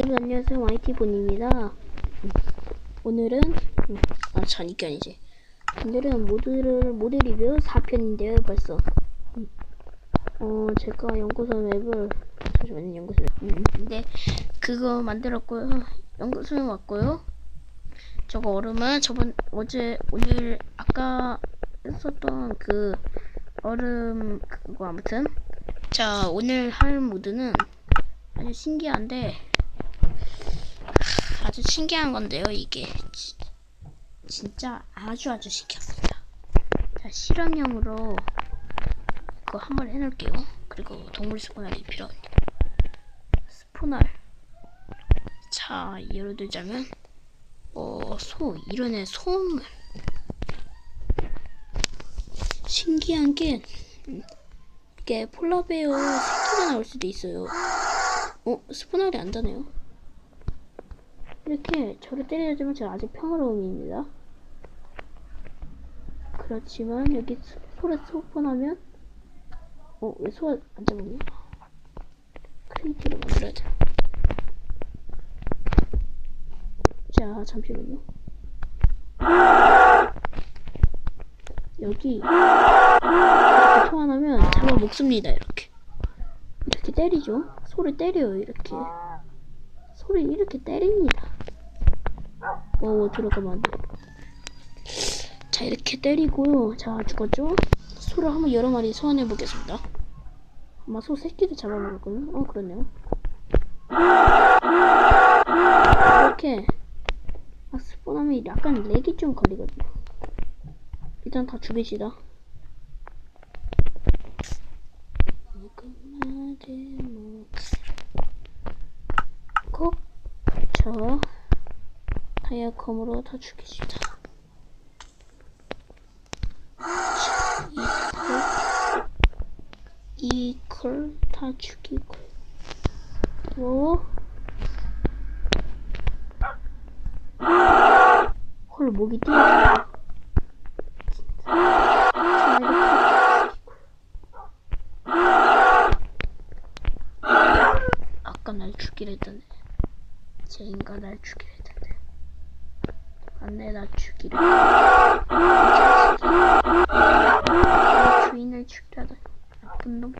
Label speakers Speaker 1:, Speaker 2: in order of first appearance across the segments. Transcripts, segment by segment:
Speaker 1: 여러분 안녕하세요. YT본입니다. 오늘은 음, 아 자니까 아니지. 오늘은 모드를 모드 리뷰 4편인데요 벌써. 음. 어 제가 연구소 맵을 잠시만요 연구소 맵. 음, 근데 그거 만들었고요. 연구소에 왔고요. 저거 얼음은 저번 어제 오늘 아까 썼던 그 얼음 그거 아무튼. 자 오늘 할 모드는 아주 신기한데 아주 신기한 건데요, 이게. 지- 진짜 아주 아주 신기합니다. 자, 실험용으로 그거 한번 해놓을게요. 그리고 동물 스포날이 필요합니다. 스포날. 자, 예를 들자면, 어, 소, 이런 애 소음을. 신기한 게, 음, 이게 폴라베어 새끼가 나올 수도 있어요. 어, 스포날이 안 다네요. 이렇게 저를 때려주면 제가 아직 평화로움입니다. 그렇지만 여기 소- 소를 소폰하면 어? 왜 소가 안 잡았냐? 크리티를 만들어야 돼. 자 잠시만요. 여기 이렇게 소환하면 잡아 먹습니다. 이렇게 이렇게 때리죠. 소를 때려요. 이렇게 소를 이렇게 때립니다. 오 들어가면. 자 이렇게 때리고요. 자 죽었죠? 소를 한번 여러 마리 소환해 보겠습니다. 아마 소 새끼도 잡아먹었거든요. 어 그렇네요. 이렇게 아, 스폰하면 약간 렉이 좀 걸리거든요. 일단 다 죽이시다. 콕. 저 다이아컴으로 다 죽이시다. 이컬 다 죽이고 또 헐, 목이 이렇게 아까 날 죽이려 했던데. 쟤인가 날 죽이려 했던데. 안돼, 나 죽이려. 내 주인을 죽이려다. 나쁜 놈.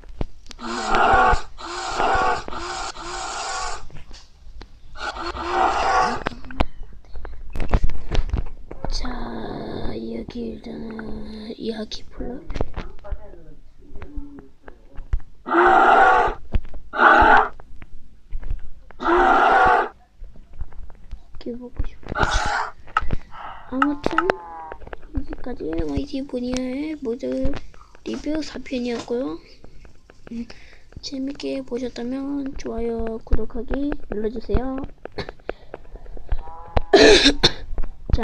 Speaker 1: 자, 여기 일단은 이야기 불러. 이렇게 보고 싶어. 아무튼 여기까지 YT 보니아의 모드 리뷰 4편이었고요. 음, 재밌게 보셨다면 좋아요, 구독하기 눌러주세요. 자,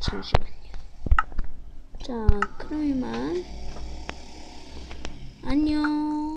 Speaker 1: 잠시만요. 자, 그럼 이만 안녕.